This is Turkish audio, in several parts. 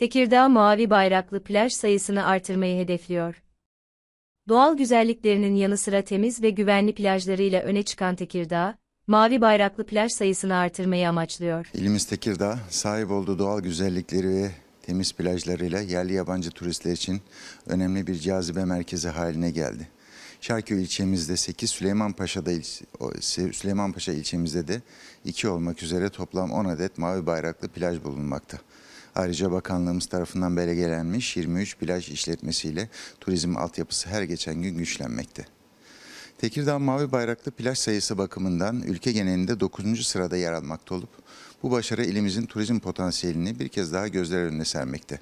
Tekirdağ mavi bayraklı plaj sayısını artırmayı hedefliyor. Doğal güzelliklerinin yanı sıra temiz ve güvenli plajlarıyla öne çıkan Tekirdağ, mavi bayraklı plaj sayısını artırmayı amaçlıyor. İlimiz Tekirdağ sahip olduğu doğal güzellikleri ve temiz plajlarıyla yerli yabancı turistler için önemli bir cazibe merkezi haline geldi. Şarköy ilçemizde 8, Süleymanpaşa'da Süleymanpaşa ilçemizde de 2 olmak üzere toplam 10 adet mavi bayraklı plaj bulunmakta. Ayrıca bakanlığımız tarafından belgelenmiş 23 plaj işletmesiyle turizm altyapısı her geçen gün güçlenmekte. Tekirdağ Mavi Bayraklı plaj sayısı bakımından ülke genelinde 9. sırada yer almakta olup bu başarı ilimizin turizm potansiyelini bir kez daha gözler önüne sermekte.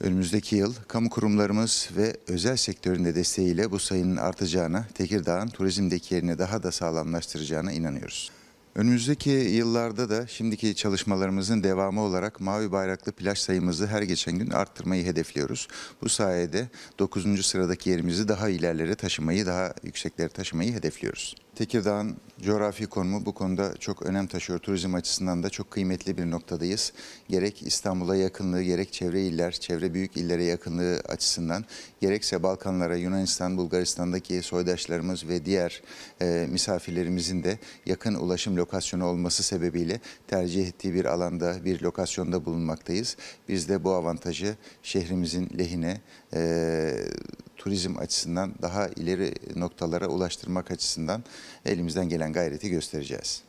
Önümüzdeki yıl kamu kurumlarımız ve özel sektörün de desteğiyle bu sayının artacağına, Tekirdağ'ın turizmdeki yerini daha da sağlamlaştıracağına inanıyoruz. Önümüzdeki yıllarda da şimdiki çalışmalarımızın devamı olarak mavi bayraklı plaj sayımızı her geçen gün arttırmayı hedefliyoruz. Bu sayede 9. sıradaki yerimizi daha ilerlere taşımayı, daha yükseklere taşımayı hedefliyoruz. Tekirdağ'ın coğrafi konumu bu konuda çok önem taşıyor. Turizm açısından da çok kıymetli bir noktadayız. Gerek İstanbul'a yakınlığı, gerek çevre iller, çevre büyük illere yakınlığı açısından, gerekse Balkanlara, Yunanistan, Bulgaristan'daki soydaşlarımız ve diğer e, misafirlerimizin de yakın ulaşım lokasyonu olması sebebiyle tercih ettiği bir alanda, bir lokasyonda bulunmaktayız. Biz de bu avantajı şehrimizin lehine e, turizm açısından daha ileri noktalara ulaştırmak açısından elimizden gelen gayreti göstereceğiz.